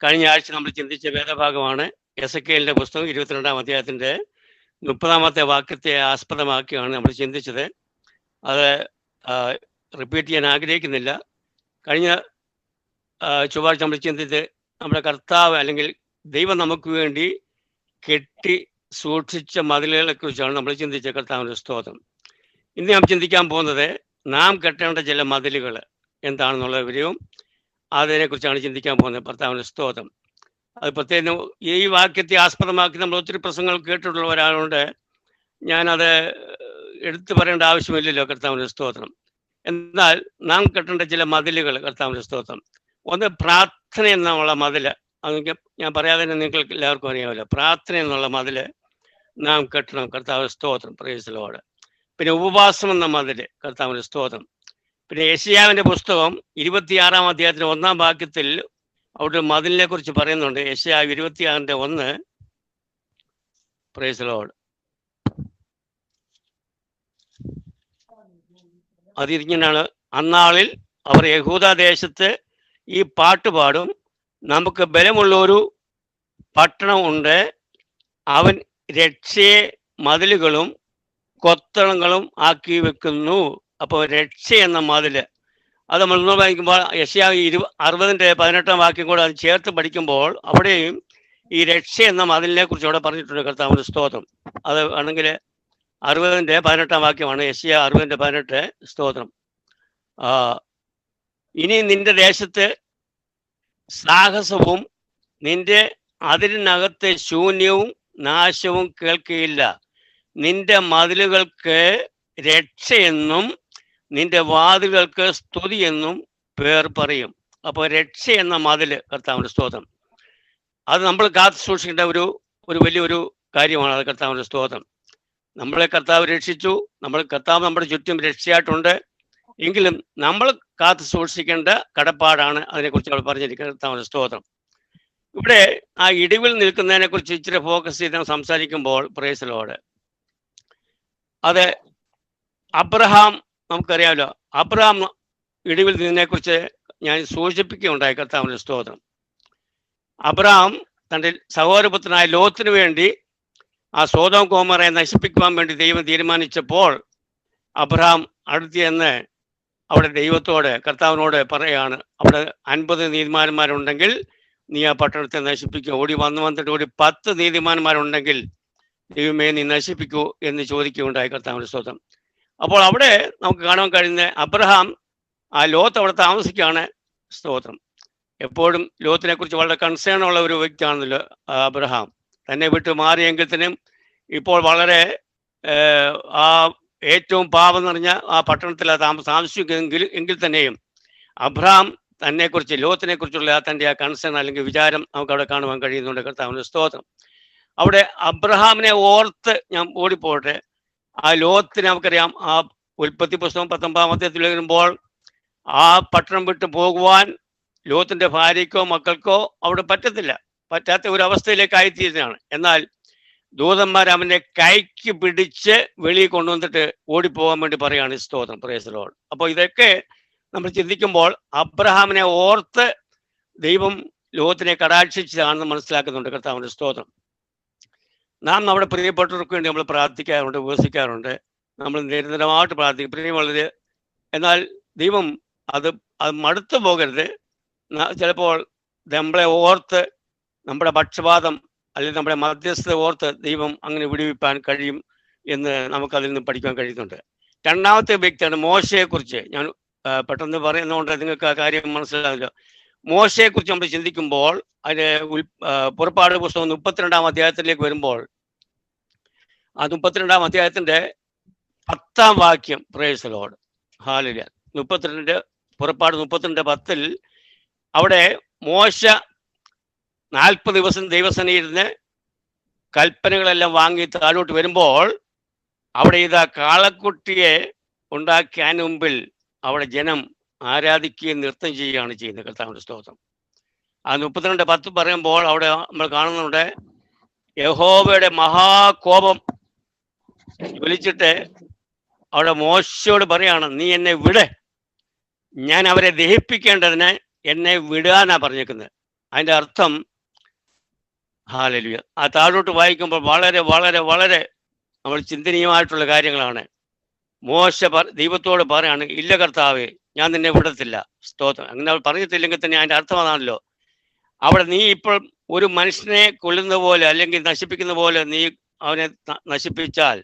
കഴിഞ്ഞ ആഴ്ച നമ്മൾ ചിന്തിച്ച വേദഭാഗമാണ് എസ് കെലിന്റെ പുസ്തകം ഇരുപത്തിരണ്ടാം അധ്യായത്തിന്റെ മുപ്പതാമത്തെ വാക്യത്തെ ആസ്പദമാക്കിയാണ് നമ്മൾ ചിന്തിച്ചത്. അത് റിപ്പീറ്റ് ചെയ്യാൻ ആഗ്രഹിക്കുന്നില്ല. കഴിഞ്ഞ ചൊവ്വാഴ്ച നമ്മൾ ചിന്തിച്ച് നമ്മുടെ കർത്താവ് അല്ലെങ്കിൽ ദൈവം നമുക്ക് വേണ്ടി കെട്ടി സൂക്ഷിച്ച മതിലുകളെ കുറിച്ചാണ് നമ്മൾ ചിന്തിച്ച കർത്താവിന്റെ സ്തോത്രം. ഇന്ന് നാം ചിന്തിക്കാൻ പോകുന്നത് നാം കെട്ടേണ്ട ചില മതിലുകൾ എന്താണെന്നുള്ള വിവരവും അതിനെക്കുറിച്ചാണ് ചിന്തിക്കാൻ പോകുന്നത്. ഭർത്താവിന്റെ സ്തോത്രം. അത് പ്രത്യേകം ഈ വാക്യത്തെ ആസ്പദമാക്കി നമ്മൾ ഒത്തിരി പ്രസംഗങ്ങൾ കേട്ടിട്ടുള്ള ഒരാളുണ്ട്. ഞാനത് എടുത്തു പറയേണ്ട ആവശ്യമില്ലല്ലോ കർത്താവിന്റെ സ്തോത്രം. എന്നാൽ നാം കെട്ടേണ്ട ചില മതിലുകൾ കർത്താവിന്റെ സ്തോത്രം. ഒന്ന് പ്രാർത്ഥന എന്നുള്ള മതിൽ. അതൊക്കെ ഞാൻ പറയാതെ തന്നെ നിങ്ങൾക്ക് എല്ലാവർക്കും അറിയാമല്ലോ. പ്രാർത്ഥന എന്നുള്ള മതിൽ നാം കെട്ടണം കർത്താവിന്റെ സ്തോത്രം. പ്രേസിലോട് പിന്നെ ഉപവാസം എന്ന മതിൽ കർത്താവിന്റെ സ്തോത്രം. പിന്നെ യശയാവിന്റെ പുസ്തകം ഇരുപത്തിയാറാം അധ്യായത്തിന്റെ ഒന്നാം വാക്യത്തിൽ അവിടെ മതിലിനെ കുറിച്ച് പറയുന്നുണ്ട്. യശയാവ് ഇരുപത്തിയാറിന്റെ ഒന്ന്. പ്രേസലോട് അതിരിങ്ങനാണ് അന്നാളിൽ അവർ യഹൂദ ദേശത്ത് ഈ പാട്ട് പാടും. നമുക്ക് ബലമുള്ള ഒരു പട്ടണം ഉണ്ട്. അവൻ രക്ഷയെ മതിലുകളും കൊത്തളങ്ങളും ആക്കി വെക്കുന്നു. അപ്പോൾ രക്ഷ എന്ന മതിൽ അത് നമ്മൾ വായിക്കുമ്പോൾ യശയാ ഇരു അറുപതിന്റെ പതിനെട്ടാം വാക്യം കൂടെ അത് ചേർത്ത് പഠിക്കുമ്പോൾ അവിടെയും ഈ രക്ഷ എന്ന മതിലിനെ കുറിച്ച് അവിടെ പറഞ്ഞിട്ടുണ്ട് കർത്താവിന്റെ സ്തോത്രം. അത് ആണെങ്കിൽ അറുപതിന്റെ പതിനെട്ടാം വാക്യമാണ് യശയ അറുപതിന്റെ പതിനെട്ട് സ്തോത്രം. ഇനി നിന്റെ ദേശത്ത് സാഹസവും നിന്റെ അതിരിനകത്തെ ശൂന്യവും നാശവും കേൾക്കുകയില്ല നിന്റെ മതിലുകൾക്ക് രക്ഷയെന്നും നിന്റെ വാതിലുകൾക്ക് സ്തുതി എന്നും പേർ പറയും. അപ്പോൾ രക്ഷ എന്ന മതിൽ കർത്താവിന്റെ സ്തോത്രം. അത് നമ്മൾ കാത്തു സൂക്ഷിക്കേണ്ട ഒരു ഒരു വലിയൊരു കാര്യമാണ് അത് കർത്താവിന്റെ സ്തോത്രം. നമ്മളെ കർത്താവ് രക്ഷിച്ചു. നമ്മൾ കർത്താവ് നമ്മുടെ ചുറ്റും രക്ഷയായിട്ടുണ്ട്. എങ്കിലും നമ്മൾ കാത്തു സൂക്ഷിക്കേണ്ട കടപ്പാടാണ് അതിനെക്കുറിച്ച് അവൾ പറഞ്ഞിരിക്കുന്നത് കർത്താവിന്റെ സ്തോത്രം. ഇവിടെ ആ ഇടിവിൽ നിൽക്കുന്നതിനെ കുറിച്ച് ഇച്ചിരി ഫോക്കസ് ചെയ്ത് സംസാരിക്കുമ്പോൾ പ്രേസലോട് അത് അബ്രഹാം നമുക്കറിയാമല്ലോ അബ്രഹാം ഇടിവിൽ നിന്നതിനെ കുറിച്ച് ഞാൻ സൂചിപ്പിക്കുകയുണ്ടായി കർത്താവിന്റെ സ്തോത്രം. അബ്രഹാം തന്റെ സഹോദരപുത്രനായ ലോകത്തിന് വേണ്ടി ആ സോതോം കോമറെ നശിപ്പിക്കുവാൻ വേണ്ടി ദൈവം തീരുമാനിച്ചപ്പോൾ അബ്രഹാം അടുത്ത് എന്ന് അവിടെ ദൈവത്തോട് കർത്താവിനോട് പറയാണ് അവിടെ അൻപത് നീതിമാന്മാരുണ്ടെങ്കിൽ നീ ആ പട്ടണത്തെ നശിപ്പിക്കുക ഓടി വന്നു വന്നിട്ട് ഒരു പത്ത് നീതിമാന്മാരുണ്ടെങ്കിൽ ദൈവമേ നീ നശിപ്പിക്കൂ എന്ന് ചോദിക്കുകയുണ്ടായി കർത്താവിന്റെ സ്തോത്രം. അപ്പോൾ അവിടെ നമുക്ക് കാണാൻ കഴിയുന്ന അബ്രഹാം ആ ലോത്ത് അവിടെ താമസിക്കുകയാണ്. സ്തോത്രം. എപ്പോഴും ലോത്തിനെ കുറിച്ച് വളരെ കൺസേൺ ഉള്ള ഒരു വ്യക്തിയാണല്ലോ ആ അബ്രഹാം. തന്നെ വിട്ട് മാറിയെങ്കിൽ തന്നെയും ഇപ്പോൾ വളരെ ആ ഏറ്റവും പാപം നിറഞ്ഞ ആ പട്ടണത്തിൽ താമ താമസിക്കുമെങ്കിൽ എങ്കിൽ തന്നെയും അബ്രഹാം തന്നെക്കുറിച്ച് ലോത്തിനെ കുറിച്ചുള്ള തന്റെ ആ കൺസേൺ അല്ലെങ്കിൽ വിചാരം നമുക്ക് അവിടെ കാണുവാൻ കഴിയുന്നുണ്ട്. കർത്താവിന്റെ സ്തോത്രം. അവിടെ അബ്രഹാമിനെ ഓർത്ത് ഞാൻ ഓടിപ്പോട്ടെ ആ ലോകത്തിന് നമുക്കറിയാം. ആ ഉൽപ്പത്തി പുസ്തകം പത്തൊമ്പതാമത്തെ വരുമ്പോൾ ആ പട്ടണം വിട്ട് പോകുവാൻ ലോകത്തിന്റെ ഭാര്യയ്ക്കോ മക്കൾക്കോ അവിടെ പറ്റത്തില്ല. പറ്റാത്ത ഒരു അവസ്ഥയിലേക്ക് ആയിത്തീരുന്നതാണ്. എന്നാൽ ദൂതന്മാർ അവനെ കൈക്ക് പിടിച്ച് വെളിയിൽ കൊണ്ടുവന്നിട്ട് ഓടിപ്പോകാൻ വേണ്ടി പറയാണ് ഈ സ്തോത്രം. പ്രേസലോട് അപ്പോൾ ഇതൊക്കെ നമ്മൾ ചിന്തിക്കുമ്പോൾ അബ്രഹാമിനെ ഓർത്ത് ദൈവം ലോകത്തിനെ കടാക്ഷിച്ചതാണെന്ന് മനസ്സിലാക്കുന്നുണ്ട് കർത്താവിന്റെ സ്തോത്രം. നാം നമ്മുടെ പ്രിയപ്പെട്ടവർക്ക് വേണ്ടി നമ്മൾ പ്രാർത്ഥിക്കാറുണ്ട് ഉപസിക്കാറുണ്ട്. നമ്മൾ നിരന്തരമായിട്ട് പ്രാർത്ഥിക്കും. പ്രിയമുള്ളത് എന്നാൽ ദൈവം അത് അത് മടുത്തു പോകരുത്. ചിലപ്പോൾ നമ്മളെ ഓർത്ത് നമ്മുടെ പക്ഷപാതം അല്ലെങ്കിൽ നമ്മുടെ മധ്യസ്ഥത ഓർത്ത് ദൈവം അങ്ങനെ വിടുവിപ്പാൻ കഴിയും എന്ന് നമുക്ക് അതിൽ നിന്ന് പഠിക്കാൻ കഴിയുന്നുണ്ട്. രണ്ടാമത്തെ വ്യക്തിയാണ് മോശയെക്കുറിച്ച്. ഞാൻ പെട്ടെന്ന് പറയുന്നതുകൊണ്ട് നിങ്ങൾക്ക് ആ കാര്യം മനസ്സിലാവില്ല. മോശയെക്കുറിച്ച് നമ്മൾ ചിന്തിക്കുമ്പോൾ അതിന് ഉൽ പുറപ്പാട് പുസ്തകം മുപ്പത്തിരണ്ടാം അധ്യായത്തിലേക്ക് വരുമ്പോൾ ആ മുപ്പത്തിരണ്ടാം അധ്യായത്തിന്റെ പത്താം വാക്യം പ്രേസലോട് ഹാലില്ല മുപ്പത്തിരണ്ട് പുറപ്പാട് മുപ്പത്തിരണ്ട് പത്തിൽ അവിടെ മോശ നാൽപ്പത് ദിവസം ദൈവസനയിരുന്ന് കൽപ്പനകളെല്ലാം വാങ്ങി താഴോട്ട് വരുമ്പോൾ അവിടെ ഇതാ കാളക്കുട്ടിയെ ഉണ്ടാക്കിയതിന് മുമ്പിൽ അവിടെ ജനം ആരാധിക്കുകയും നൃത്തം ചെയ്യുകയാണ് ചെയ്യുന്നത്. കർത്താവിന്റെ സ്തോത്രം. ആ മുപ്പത്തിരണ്ട് പത്ത് പറയുമ്പോൾ അവിടെ നമ്മൾ കാണുന്നുണ്ട് യഹോവയുടെ മഹാകോപം വിളിച്ചിട്ട് അവിടെ മോശയോട് പറയാണ് നീ എന്നെ വിട്. ഞാൻ അവരെ ദഹിപ്പിക്കേണ്ടതിന് എന്നെ വിടാനാ പറഞ്ഞേക്കുന്നത്. അതിന്റെ അർത്ഥം ഹാലലുയ. ആ താഴോട്ട് വായിക്കുമ്പോൾ വളരെ വളരെ വളരെ നമ്മൾ ചിന്തനീയമായിട്ടുള്ള കാര്യങ്ങളാണ്. മോശ ദൈവത്തോട് പറയാണ് ഇല്ല കർത്താവേ ഞാൻ നിന്നെ വിടത്തില്ല. സ്തോത്രം. അങ്ങനെ അവൾ പറയത്തില്ലെങ്കിൽ തന്നെ അതിന്റെ അർത്ഥം അതാണല്ലോ അവിടെ നീ ഇപ്പോൾ ഒരു മനുഷ്യനെ കൊല്ലുന്ന പോലെ അല്ലെങ്കിൽ നശിപ്പിക്കുന്ന പോലെ നീ അവനെ നശിപ്പിച്ചാൽ.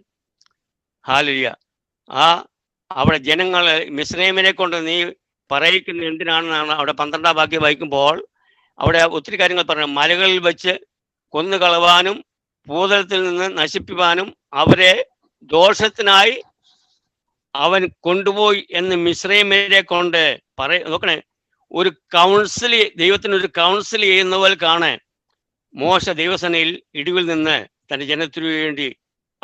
ഹാലിയ ആ അവിടെ ജനങ്ങൾ മിസ്രൈമിനെ കൊണ്ട് നീ പറയിക്കുന്ന എന്തിനാണെന്നാണ് അവിടെ പന്ത്രണ്ടാം വാക്യം വായിക്കുമ്പോൾ അവിടെ ഒത്തിരി കാര്യങ്ങൾ പറഞ്ഞു. മലകളിൽ വെച്ച് കൊന്നു കളവാനും ഭൂതലത്തിൽ നിന്ന് നശിപ്പിക്കാനും അവരെ ദോഷത്തിനായി അവൻ കൊണ്ടുപോയി എന്ന് മിശ്രൈമിനെ കൊണ്ട് പറയ നോക്കണേ. ഒരു കൗൺസിൽ ദൈവത്തിന് ഒരു കൗൺസിൽ ചെയ്യുന്ന പോലെ മോശ ദൈവസേനയിൽ ഇടിവിൽ നിന്ന് തന്റെ ജനത്തിനു വേണ്ടി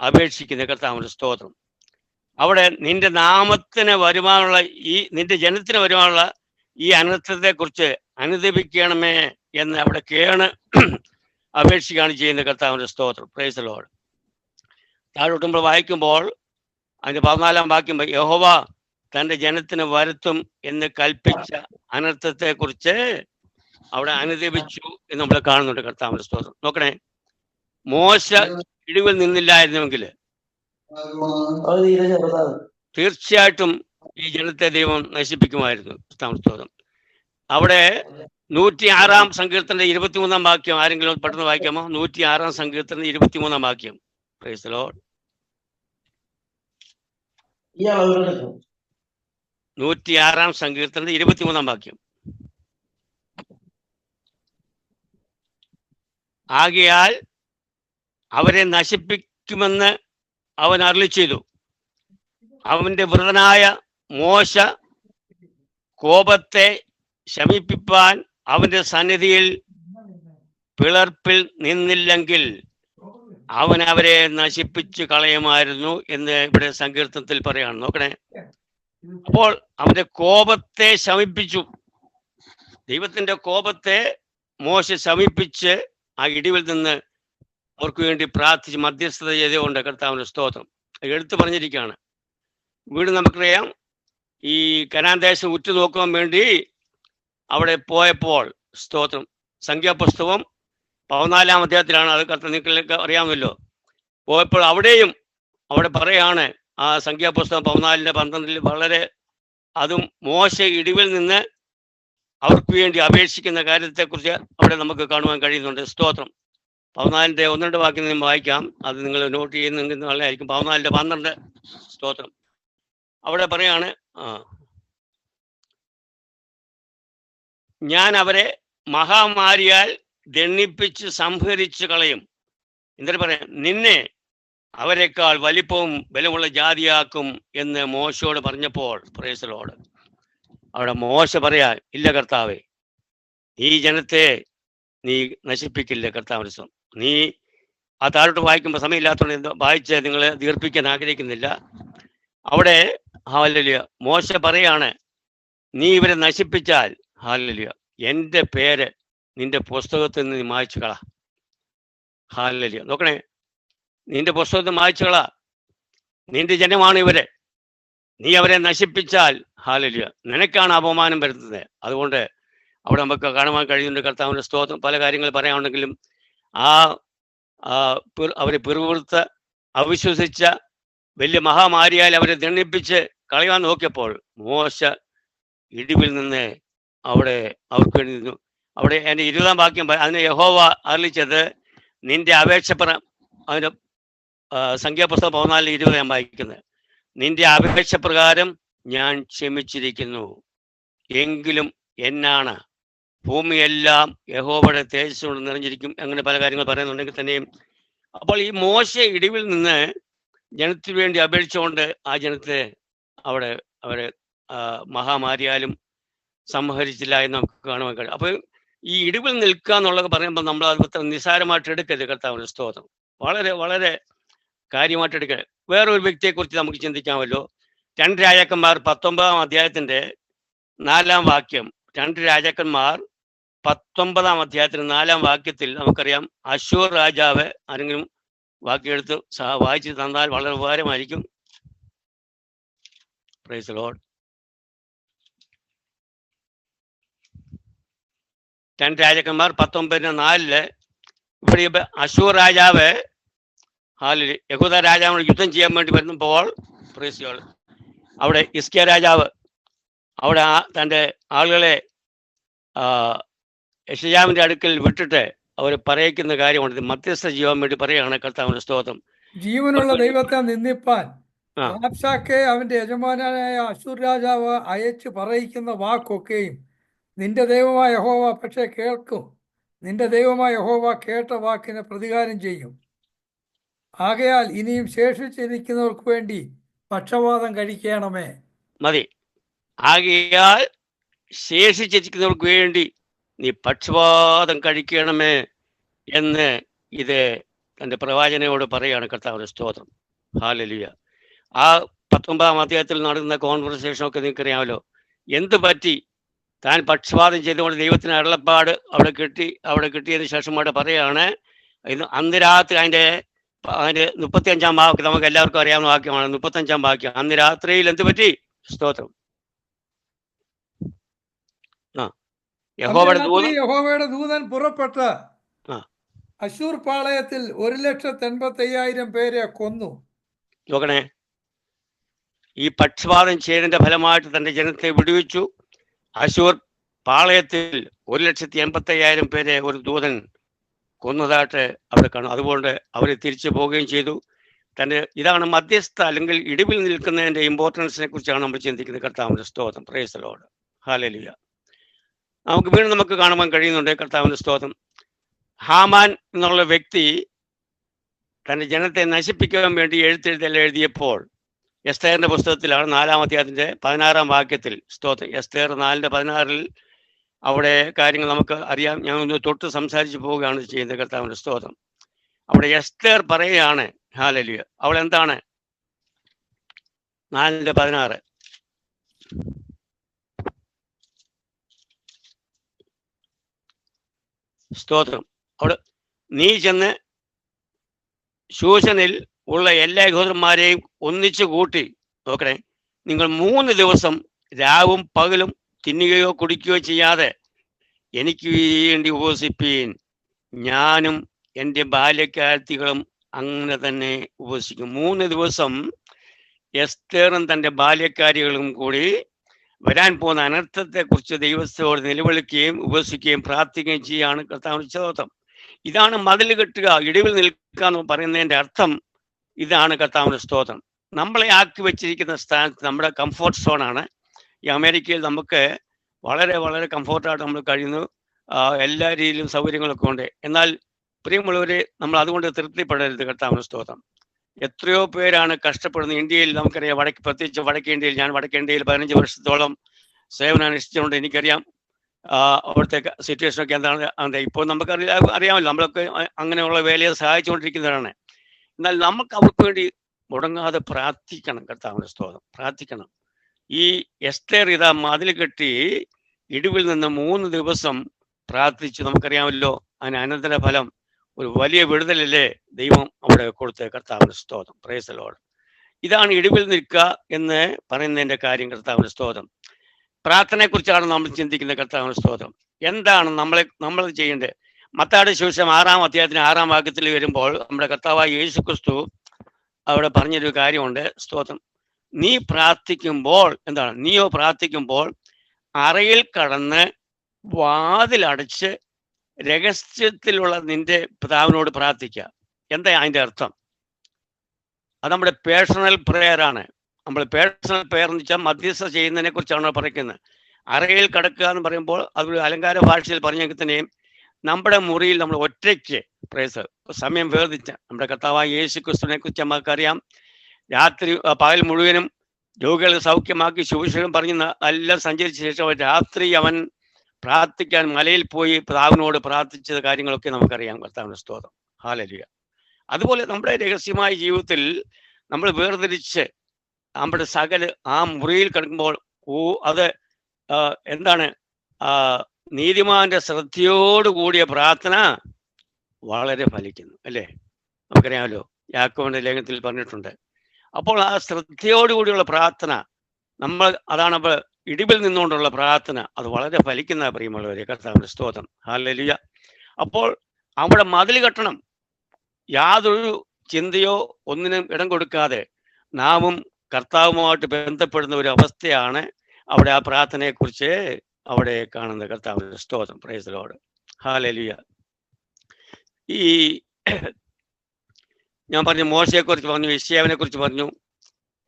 അപേക്ഷിക്കുന്ന കർത്താവിന്റെ സ്തോത്രം. അവിടെ നിന്റെ നാമത്തിന് വരുവാനുള്ള ഈ നിന്റെ ജനത്തിന് വരുവാനുള്ള ഈ അനർത്ഥത്തെ കുറിച്ച് അനുദപിക്കണമേ എന്ന് അവിടെ കേണ് അപേക്ഷിക്കുകയാണ് ചെയ്യുന്ന കർത്താവിന്റെ സ്തോത്രം. പ്രൈസ് ലോഡ് താഴോട്ടുമ്പോൾ വായിക്കുമ്പോൾ അതിന്റെ പതിനാലാം വാക്യം യഹോവ തന്റെ ജനത്തിന് വരുത്തും എന്ന് കൽപ്പിച്ച അനർത്ഥത്തെ കുറിച്ച് അവിടെ അനുദപിച്ചു എന്ന് നമ്മൾ കാണുന്നുണ്ട് കർത്താവിന്റെ സ്തോത്രം. നോക്കണേ മോശ ഇടിവിൽ നിന്നില്ലായിരുന്നുവെങ്കിൽ തീർച്ചയായിട്ടും ഈ ജനത്തെ ദൈവം നശിപ്പിക്കുമായിരുന്നു കർത്താവിന്റെ സ്തോത്രം. അവിടെ നൂറ്റി ആറാം സങ്കീർത്തന്റെ ഇരുപത്തിമൂന്നാം വാക്യം ആരെങ്കിലും പെട്ടെന്ന് വായിക്കാമോ? നൂറ്റി ആറാം സങ്കീർത്തന്റെ ഇരുപത്തിമൂന്നാം വാക്യം. Praise the Lord. അവരോട് നൂറ്റിയാറാം സങ്കീർത്തനത്തിന്റെ ഇരുപത്തിമൂന്നാം വാക്യം ആകയാൽ അവരെ നശിപ്പിക്കുമെന്ന് അവൻ അരളി ചെയ്തു അവന്റെ വൃതനായ മോശ കോപത്തെ ശമിപ്പിപ്പാൻ അവന്റെ സന്നിധിയിൽ പിളർപ്പിൽ നിന്നില്ലെങ്കിൽ അവൻ അവരെ നശിപ്പിച്ചു കളയുമായിരുന്നു എന്ന് ഇവിടെ സങ്കീർത്തനത്തിൽ പറയാണ്. നോക്കണേ. അപ്പോൾ അവന്റെ കോപത്തെ ശമിപ്പിച്ചു. ദൈവത്തിന്റെ കോപത്തെ മോശ ശമിപ്പിച്ച് ആ ഇടിവിൽ നിന്ന് അവർക്ക് വേണ്ടി പ്രാർത്ഥിച്ച് മധ്യസ്ഥത ചെയ്തുകൊണ്ട് കർത്താവിന്റെ സ്തോത്രം. എടുത്തു പറഞ്ഞിരിക്കുകയാണ്. വീട് നമുക്കറിയാം ഈ കനാൻ ദേശം ഉറ്റുനോക്കാൻ വേണ്ടി അവിടെ പോയപ്പോൾ സ്തോത്രം. സംഖ്യാപുസ്തകം പതിനാലാം അധ്യായത്തിലാണ് അത് കത്ത് നിങ്ങൾക്ക് അറിയാമല്ലോ. പോയപ്പോൾ അവിടെയും അവിടെ പറയാണ് ആ സംഖ്യാപുസ്തകം പതിനാലിന്റെ പന്ത്രണ്ടിൽ വളരെ അതും മോശ ഇടിവിൽ നിന്ന് അവർക്ക് വേണ്ടി അപേക്ഷിക്കുന്ന കാര്യത്തെക്കുറിച്ച് അവിടെ നമുക്ക് കാണുവാൻ കഴിയുന്നുണ്ട്. സ്തോത്രം. പതിനാലിന്റെ ഒന്ന് രണ്ട് നിന്ന് നിങ്ങൾ വായിക്കാം. അത് നിങ്ങൾ നോട്ട് ചെയ്യുന്നെങ്കിൽ നല്ലതായിരിക്കും. പതിനാലിന്റെ പന്ത്രണ്ട് സ്തോത്രം. അവിടെ പറയാണ് ഞാൻ അവരെ മഹാമാരിയാൽ ദണ്ണിപ്പിച്ച് സംഹരിച്ച് കളയും. എന്നിട്ട് പറയാം നിന്നെ അവരെക്കാൾ വലിപ്പവും ബലമുള്ള ജാതിയാക്കും എന്ന് മോശയോട് പറഞ്ഞപ്പോൾ പ്രേസലോട് അവിടെ മോശ പറയാ ഇല്ല കർത്താവേ ഈ ജനത്തെ നീ നശിപ്പിക്കില്ല കർത്താവിന് നീ ആ താഴോട്ട് വായിക്കുമ്പോൾ സമയമില്ലാത്തതുകൊണ്ട് വായിച്ച് നിങ്ങൾ ദീർപ്പിക്കാൻ ആഗ്രഹിക്കുന്നില്ല. അവിടെ ഹാലലിയ മോശ പറയാണ് നീ ഇവരെ നശിപ്പിച്ചാൽ ഹാലലിയ എന്റെ പേര് നിന്റെ പുസ്തകത്തിൽ നിന്ന് മായച്ചു കള. ഹാലലിയ. നോക്കണേ. നിന്റെ പുസ്തകത്തിൽ മായ്ച്ചു കള. നിന്റെ ജനമാണ് ഇവരെ. നീ അവരെ നശിപ്പിച്ചാൽ ഹാലലിയ നിനക്കാണ് അപമാനം വരുന്നത്. അതുകൊണ്ട് അവിടെ നമുക്ക് കാണുവാൻ കഴിയുന്നുണ്ട് കർത്താവിന്റെ സ്തോത്രം. പല കാര്യങ്ങൾ പറയാനുണ്ടെങ്കിലും ആ ആ അവരെ പിറുവിറുത്ത് അവിശ്വസിച്ച വലിയ മഹാമാരിയാൽ അവരെ ദണ്ണിപ്പിച്ച് കളയാൻ നോക്കിയപ്പോൾ മോശ ഇടിവിൽ നിന്ന് അവിടെ അവർക്ക് വേണ്ടി നിന്നു അവിടെ എന്റെ ഇരുപതാം വാക്യം അതിന് യഹോവ അറിയിച്ചത് നിന്റെ അപേക്ഷ പ്ര അതിന്റെ ആ, സംഖ്യാപുസ്തകം പതിനാലിൽ ഇരുപത് ഞാൻ വായിക്കുന്നത് നിന്റെ അപേക്ഷ പ്രകാരം ഞാൻ ക്ഷമിച്ചിരിക്കുന്നു. എങ്കിലും എന്നാണ്? ഭൂമിയെല്ലാം യഹോവയുടെ തേജസ്സോട് കൊണ്ട് നിറഞ്ഞിരിക്കും അങ്ങനെ പല കാര്യങ്ങൾ പറയുന്നുണ്ടെങ്കിൽ തന്നെയും. അപ്പോൾ ഈ മോശ ഇടിവിൽ നിന്ന് ജനത്തിനു വേണ്ടി അപേക്ഷിച്ചുകൊണ്ട് ആ ജനത്തെ അവിടെ അവരെ മഹാമാരിയാലും സംഹരിച്ചില്ല എന്ന് നമുക്ക് കാണുവാൻ കഴിയും. അപ്പോൾ ഈ ഇടിവിൽ നിൽക്കുക എന്നുള്ളത് പറയുമ്പോൾ നമ്മൾ അത് നിസ്സാരമായിട്ട് എടുക്കരുത് കർത്താവിന്റെ സ്തോത്രം. വളരെ വളരെ കാര്യമായിട്ട് എടുക്കരുത് വേറൊരു വ്യക്തിയെക്കുറിച്ച് നമുക്ക് ചിന്തിക്കാമല്ലോ. രണ്ട് രാജാക്കന്മാർ പത്തൊമ്പതാം അധ്യായത്തിന്റെ നാലാം വാക്യം. രണ്ട് രാജാക്കന്മാർ പത്തൊമ്പതാം അധ്യായത്തിന് നാലാം വാക്യത്തിൽ നമുക്കറിയാം അശൂർ രാജാവ് ആരെങ്കിലും സഹ വായിച്ചു തന്നാൽ വളരെ ഉപകാരമായിരിക്കും. പ്രൈസ് ലോഡ് രണ്ട് രാജാക്കന്മാർ പത്തൊമ്പതിന് നാലിൽ ഇവിടെ അശൂർ രാജാവ് ഹാലിൽ യഹൂദ രാജാവിനോട് യുദ്ധം ചെയ്യാൻ വേണ്ടി വരുമ്പോൾ പ്രേസികൾ അവിടെ ഇസ്കിയ രാജാവ് അവിടെ ആ തന്റെ ആളുകളെ ആ, അടുക്കൽ വിട്ടിട്ട് അവർ പറയിക്കുന്ന കാര്യമാണ് മധ്യസ്ഥ ജീവൻ വേണ്ടി പറയുകയാണ് കർത്താവിന്റെ സ്തോത്രം. ജീവനുള്ള ദൈവത്തെ നിന്ദിപ്പാൻ. അവന്റെ യജമാനായ അശൂർ രാജാവ് അയച്ചു പറയിക്കുന്ന വാക്കൊക്കെയും നിന്റെ ദൈവമായ ഹോവ പക്ഷേ കേൾക്കും. നിന്റെ ദൈവമായ ഹോവ കേട്ട വാക്കിന് പ്രതികാരം ചെയ്യും. ആകയാൽ ഇനിയും ശേഷിച്ചിരിക്കുന്നവർക്ക് വേണ്ടി പക്ഷപാതം കഴിക്കണമേ. മതി. ആകയാൽ ശേഷിച്ചിരിക്കുന്നവർക്ക് വേണ്ടി നീ പക്ഷപാതം കഴിക്കണമേ എന്ന് ഇത് തന്റെ പ്രവാചനയോട് പറയുകയാണ് കർത്താവിന്റെ സ്തോത്രം. ഹാലലിയ. ആ പത്തൊമ്പതാം അധ്യായത്തിൽ നടന്ന കോൺവെർസേഷൻ ഒക്കെ നിങ്ങൾക്കറിയാമല്ലോ. എന്ത് പറ്റി താൻ പക്ഷപാതം ചെയ്തുകൊണ്ട് ദൈവത്തിന് അരുളപ്പാട് അവിടെ കിട്ടി അവിടെ കിട്ടിയതിന് ശേഷം അവിടെ പറയുകയാണ് ഇന്ന് അന്ന് രാത്രി അതിന്റെ അതിന്റെ മുപ്പത്തിയഞ്ചാം വാക്യം നമുക്ക് എല്ലാവർക്കും അറിയാവുന്ന വാക്യമാണ് മുപ്പത്തഞ്ചാം വാക്യം. അന്ന് രാത്രിയിൽ എന്ത് പറ്റി? സ്തോത്രം. ആ. യഹോവയുടെ ദൂതൻ യഹോവയുടെ ദൂതൻ പുറപ്പെട്ട്. അശൂർ പാളയത്തിൽ ഒരു ലക്ഷത്തി എൺപത്തി അയ്യായിരം പേരെ കൊന്നു. നോക്കണേ. ഈ പക്ഷപാതം ചെയ്തതിന്റെ ഫലമായിട്ട് തന്റെ ജനത്തെ വിടുവിച്ചു. അശൂർ പാളയത്തിൽ ഒരു ലക്ഷത്തി എൺപത്തി അയ്യായിരം പേരെ ഒരു ദൂതൻ കൊന്നതായിട്ട് അവിടെ കാണും. അതുകൊണ്ട് അവർ തിരിച്ചു പോവുകയും ചെയ്തു. തന്നെ ഇതാണ് മധ്യസ്ഥ അല്ലെങ്കിൽ ഇടിവിൽ നിൽക്കുന്നതിന്റെ ഇമ്പോർട്ടൻസിനെ കുറിച്ചാണ് നമ്മൾ ചിന്തിക്കുന്നത്. കർത്താവിന്റെ സ്തോത്രം. പ്രേസലോട് ഹാലലിയ നമുക്ക് വീണ്ടും നമുക്ക് കാണുവാൻ കഴിയുന്നുണ്ട് കർത്താവിന്റെ സ്തോത്രം. ഹാമാൻ എന്നുള്ള വ്യക്തി തന്റെ ജനത്തെ നശിപ്പിക്കാൻ വേണ്ടി എഴുത്തെഴുതെല്ലാം എഴുതിയപ്പോൾ എസ്തേറിന്റെ പുസ്തകത്തിലാണ് നാലാം അധ്യായത്തിന്റെ പതിനാറാം വാക്യത്തിൽ സ്തോത്രം. എസ്തേർ നാലിന്റെ പതിനാറിൽ അവിടെ കാര്യങ്ങൾ നമുക്ക് അറിയാം. ഞാൻ ഒന്ന് തൊട്ട് സംസാരിച്ച് പോവുകയാണ് ചെയ്യുന്നത്. കർത്താവിന്റെ സ്തോത്രം. അവിടെ എസ്തേർ പറയുകയാണ്. ഹാലലിയ. അവൾ എന്താണ്? നാലിന്റെ പതിനാറ്. സ്തോത്രം. അവിടെ നീ ചെന്ന് ശൂശനിൽ ഉള്ള എല്ലാ യഹൂദന്മാരെയും ഒന്നിച്ചു കൂട്ടി നോക്കണേ നിങ്ങൾ മൂന്ന് ദിവസം രാവും പകലും തിന്നുകയോ കുടിക്കുകയോ ചെയ്യാതെ എനിക്ക് വേണ്ടി ഉപസിപ്പീൻ. ഞാനും എന്റെ ബാല്യക്കാരത്തികളും അങ്ങനെ തന്നെ ഉപസിക്കും. മൂന്ന് ദിവസം എസ്തേറും തന്റെ ബാല്യക്കാരികളും കൂടി വരാൻ പോകുന്ന അനർത്ഥത്തെക്കുറിച്ച് ദൈവത്തോട് നിലവിളിക്കുകയും ഉപസിക്കുകയും പ്രാർത്ഥിക്കുകയും ചെയ്യാണ് കർത്താവ് ഇതാണ് മതിൽ കെട്ടുക ഇടിവിൽ നിൽക്കുക എന്ന് പറയുന്നതിന്റെ അർത്ഥം ഇതാണ് കർത്താവിന്റെ സ്തോത്രം. നമ്മളെ ആക്കി വെച്ചിരിക്കുന്ന സ്ഥാനത്ത് നമ്മുടെ കംഫോർട്ട് സോണാണ് ഈ അമേരിക്കയിൽ നമുക്ക് വളരെ വളരെ കംഫോർട്ടായിട്ട് നമ്മൾ കഴിയുന്നു. എല്ലാ രീതിയിലും സൗകര്യങ്ങളൊക്കെ ഉണ്ട്. എന്നാൽ പ്രിയമുള്ളവരെ നമ്മൾ അതുകൊണ്ട് തൃപ്തിപ്പെടരുത് കർത്താവിന് സ്തോത്രം. എത്രയോ പേരാണ് കഷ്ടപ്പെടുന്നത്. ഇന്ത്യയിൽ നമുക്കറിയാം വടക്ക് പ്രത്യേകിച്ച് വടക്കേ ഇന്ത്യയിൽ ഞാൻ വടക്കേ ഇന്ത്യയിൽ പതിനഞ്ച് വർഷത്തോളം സേവനം അനുഷ്ഠിച്ചുകൊണ്ട് എനിക്കറിയാം അവിടുത്തെ സിറ്റുവേഷനൊക്കെ എന്താണ്. അതെ ഇപ്പോൾ നമുക്ക് അറിയാമല്ലോ നമ്മളൊക്കെ അങ്ങനെയുള്ള വേലയെ സഹായിച്ചുകൊണ്ടിരിക്കുന്നവരാണ്. എന്നാൽ നമുക്ക് അവർക്ക് വേണ്ടി മുടങ്ങാതെ പ്രാർത്ഥിക്കണം കർത്താവിന്റെ സ്തോത്രം. പ്രാർത്ഥിക്കണം. ഈ എസ്തേർ ഇതാ മതിൽ കെട്ടി ഇടിവിൽ നിന്ന് മൂന്ന് ദിവസം പ്രാർത്ഥിച്ചു. നമുക്കറിയാമല്ലോ അതിന് അനന്തര ഫലം ഒരു വലിയ വിടുതലല്ലേ ദൈവം അവിടെ കൊടുത്ത കർത്താവിന്റെ സ്തോത്രം. പ്രേസലോട് ഇതാണ് ഇടിവിൽ നിൽക്കുക എന്ന് പറയുന്നതിന്റെ കാര്യം കർത്താവിന്റെ സ്തോത്രം. പ്രാർത്ഥനയെക്കുറിച്ചാണ് നമ്മൾ ചിന്തിക്കുന്ന കർത്താവിന്റെ സ്തോത്രം. എന്താണ് നമ്മളെ നമ്മൾ ചെയ്യേണ്ടത്? മത്താട് ശേഷം ആറാം അധ്യായത്തിന് ആറാം വാക്യത്തിൽ വരുമ്പോൾ നമ്മുടെ കർത്താവായ യേശു ക്രിസ്തു അവിടെ പറഞ്ഞൊരു കാര്യമുണ്ട്. സ്തോത്രം. നീ പ്രാർത്ഥിക്കുമ്പോൾ എന്താണ്? നീയോ പ്രാർത്ഥിക്കുമ്പോൾ അറയിൽ കടന്ന് വാതിലടച്ച് രഹസ്യത്തിലുള്ള നിന്റെ പിതാവിനോട് പ്രാർത്ഥിക്കുക. എന്താ അതിന്റെ അർത്ഥം? അത് നമ്മുടെ പേഴ്സണൽ പ്രെയർ ആണ്. നമ്മൾ പേഴ്സണൽ പ്രെയർ എന്ന് വെച്ചാൽ മധ്യസ്ഥ ചെയ്യുന്നതിനെ കുറിച്ചാണ് പറയുന്നത്. അറയിൽ കടക്കുക എന്ന് പറയുമ്പോൾ അതൊരു അലങ്കാര ഭാഷയിൽ പറഞ്ഞെങ്കിൽ തന്നെയും നമ്മുടെ മുറിയിൽ നമ്മൾ ഒറ്റയ്ക്ക്. പ്രേസ് സമയം വേർതിച്ച നമ്മുടെ കർത്താവായ യേശു ക്രിസ്തുവിനെ കുറിച്ച് നമുക്കറിയാം. രാത്രി പകൽ മുഴുവനും രോഗികളെ സൗഖ്യമാക്കി സുവിശേഷം പറഞ്ഞ് എല്ലാം സഞ്ചരിച്ച ശേഷം രാത്രി അവൻ പ്രാർത്ഥിക്കാൻ മലയിൽ പോയി പിതാവിനോട് പ്രാർത്ഥിച്ചത് കാര്യങ്ങളൊക്കെ നമുക്കറിയാം. കർത്താവിന്റെ സ്തോത്രം. ഹാലലിയ അതുപോലെ നമ്മുടെ രഹസ്യമായ ജീവിതത്തിൽ നമ്മൾ വേർതിരിച്ച് നമ്മുടെ സകല ആ മുറിയിൽ കിടക്കുമ്പോൾ ഓ അത് എന്താണ് നീതിമാന്റെ ശ്രദ്ധയോട് കൂടിയ പ്രാർത്ഥന വളരെ ഫലിക്കുന്നു അല്ലേ? നമുക്കറിയാമല്ലോ യാക്കോവിന്റെ ലേഖനത്തിൽ പറഞ്ഞിട്ടുണ്ട്. അപ്പോൾ ആ ശ്രദ്ധയോടുകൂടിയുള്ള പ്രാർത്ഥന നമ്മൾ അതാണ് അപ്പോൾ ഇടിവിൽ നിന്നുകൊണ്ടുള്ള പ്രാർത്ഥന അത് വളരെ ഫലിക്കുന്ന പ്രിയമുള്ളവരെ കർത്താവിന്റെ സ്തോത്രം. ഹാലലിയ അപ്പോൾ അവിടെ മതിൽ കെട്ടണം. യാതൊരു ചിന്തയോ ഒന്നിനും ഇടം കൊടുക്കാതെ നാമും കർത്താവുമായിട്ട് ബന്ധപ്പെടുന്ന ഒരു അവസ്ഥയാണ് അവിടെ ആ പ്രാർത്ഥനയെക്കുറിച്ച് അവിടെ കാണുന്ന കർത്താവ് സ്തോത്രം. പ്രേസലോട് ഹാലലിയ ഈ ഞാൻ പറഞ്ഞു മോശയെക്കുറിച്ച് പറഞ്ഞു ഇഷ്യാവിനെ കുറിച്ച് പറഞ്ഞു.